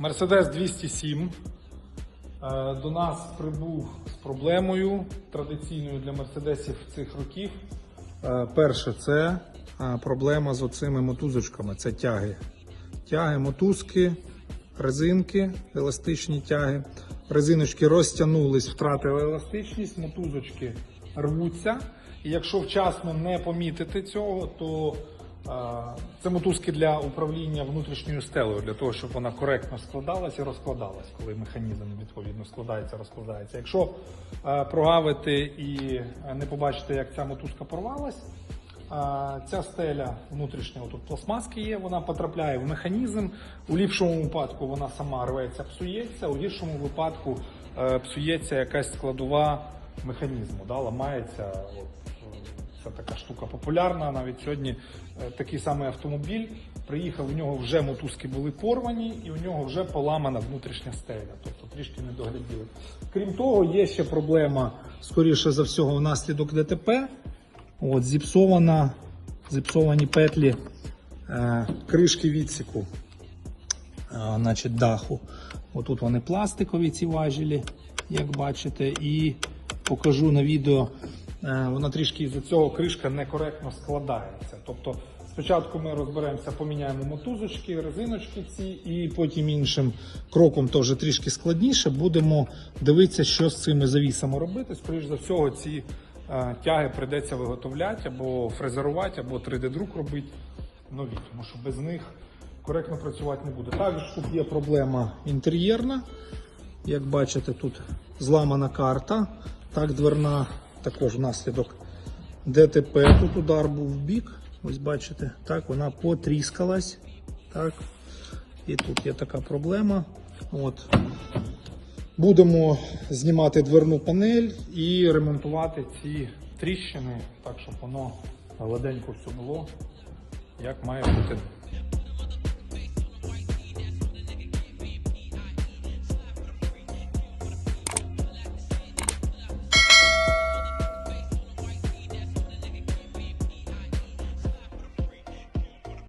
Мерседес 207 е, до нас прибув з проблемою традиційною для мерседесів цих років. Е, Перше, це е, проблема з оцими мотузочками. Це тяги. Тяги, мотузки, резинки, еластичні тяги. Резиночки розтягнулись, втратили еластичність, мотузочки рвуться. І якщо вчасно не помітити цього, то це мотузки для управління внутрішньою стелею, для того, щоб вона коректно складалась і розкладалась, коли механізм відповідно складається, розкладається. Якщо прогавити і не побачити, як ця мотузка порвалась, Ця стеля внутрішня, тут пластмаски є, вона потрапляє в механізм. У ліпшому випадку вона сама рветься, псується, у гіршому випадку е, псується якась складова механізму, да, ламається. Це така штука популярна. Навіть сьогодні е, такий самий автомобіль приїхав, у нього вже мотузки були порвані, і у нього вже поламана внутрішня стеля, тобто трішки не догляділи. Крім того, є ще проблема, скоріше за всього, внаслідок ДТП. От, зіпсована, зіпсовані петлі е, кришки відсіку е, значить, даху. Отут вони пластикові, ці важелі, як бачите, і покажу на відео. Е, Вона трішки із-за цього кришка некоректно складається. Тобто спочатку ми розберемося, поміняємо мотузочки, резиночки ці, і потім іншим кроком теж трішки складніше. Будемо дивитися, що з цими завісами робити. Скоріше за всього, ці е, тяги прийдеться виготовляти або фрезерувати, або 3D-друк робити нові, тому що без них коректно працювати не буде. Також тут є проблема інтер'єрна. Як бачите, тут зламана карта, так дверна, також внаслідок ДТП. Тут удар був в бік. Ось бачите, так вона потріскалась. Так. І тут є така проблема. От. Будемо знімати дверну панель і ремонтувати ці тріщини, так щоб воно гладенько все було, як має бути.